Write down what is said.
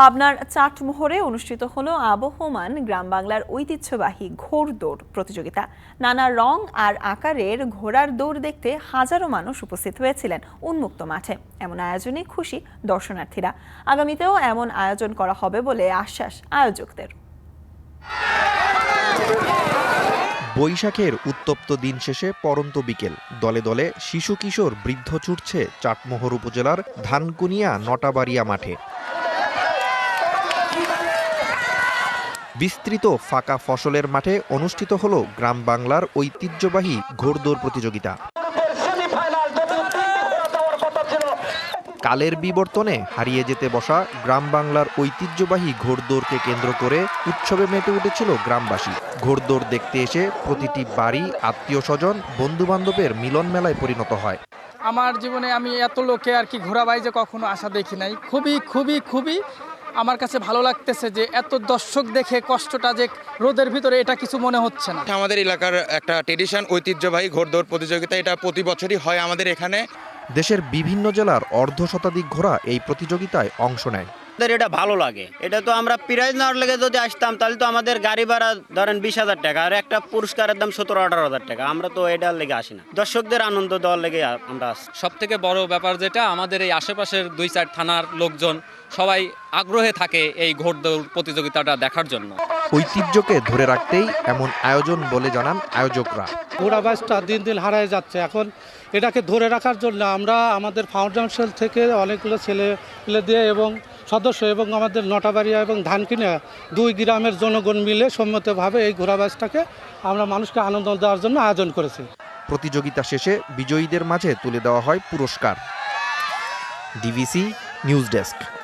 পাবনার চাটমোহরে অনুষ্ঠিত হলো আবহমান গ্রাম বাংলার ঐতিহ্যবাহী ঘোড়দৌড় প্রতিযোগিতা। নানা রং আর আকারের ঘোড়ার দৌড় দেখতে হাজারো মানুষ উপস্থিত হয়েছিলেন উন্মুক্ত মাঠে। এমন আয়োজনে খুশি দর্শনার্থীরা। আগামীতেও এমন আয়োজন করা হবে বলে আশ্বাস আয়োজকদের। বৈশাখের উত্তপ্ত দিন শেষে পরন্ত বিকেল। দলে দলে শিশু কিশোর বৃদ্ধ ছুটছে চাটমোহর উপজেলার ধানকুনিয়া নটাবাড়িয়া মাঠে। বিস্তৃত ফাঁকা ফসলের মাঠে অনুষ্ঠিত হল গ্রাম বাংলার ঐতিহ্যবাহী ঘোড়দৌড় প্রতিযোগিতা। কালের বিবর্তনে হারিয়ে যেতে বসা গ্রাম বাংলার ঐতিহ্যবাহী ঘোড়দৌড়কে কেন্দ্র করে উৎসবে মেতে উঠেছিল গ্রামবাসী। ঘোড়দৌড় দেখতে এসে প্রতিটি বাড়ি আত্মীয় স্বজন বন্ধু বান্ধবের মিলন মেলায় পরিণত হয়। আমার জীবনে আমি এত লোকে আর কি ঘোরাবাই যে কখনো আশা দেখি নাই। খুবই খুবই খুবই আমার কাছে ভালো লাগতেছে যে এত দর্শক দেখে কষ্টটা যে রোদের ভিতরে এটা কিছু মনে হচ্ছে না। আমাদের এলাকার একটা ট্রেডিশন ঐতিহ্যবাহী ঘোড়দৌড় প্রতিযোগিতা এটা প্রতি বছরই হয় আমাদের এখানে। দেশের বিভিন্ন জেলার অর্ধ শতাধিক ঘোড়া এই প্রতিযোগিতায় অংশ নেয়। আমাদের এটা ভালো লাগে। এটা তো আমরা প্রাইজ নেওয়ার লেগে যদি আসতাম, তাহলে তো আমাদের গাড়ি ভাড়া ধরেন বিশ হাজার টাকা, আর একটা পুরস্কারের দাম সতেরো, আঠারো হাজার টাকা। আমরা তো এটার লেগে আসি না। দর্শকদের আনন্দ দেওয়ার লেগে আমরা আসি। সব থেকে বড় ব্যাপার যেটা, আমাদের এই আশেপাশের দুই চার থানার লোকজন সবাই আগ্রহে থাকে এই ঘোর দৌড় প্রতিযোগিতাটা দেখার জন্য। ঐতিহ্যকে ধরে রাখতেই এমন আয়োজন বলে জানান আয়োজকরা। ঘোড়াবাসটা দিন দিন হারায় যাচ্ছে। এখন এটাকে ধরে রাখার জন্য আমরা আমাদের ফাউন্ডেশন থেকে অনেকগুলো ছেলে দিয়ে এবং সদস্য এবং আমাদের নটাবাড়িয়া এবং ধানকিনা দুই গ্রামের জনগণ মিলে সম্মতভাবে এই ঘোড়াবাসটাকে আমরা মানুষকে আনন্দ দেওয়ার জন্য আয়োজন করেছি। প্রতিযোগিতা শেষে বিজয়ীদের মাঝে তুলে দেওয়া হয় পুরস্কার। DVC news desk.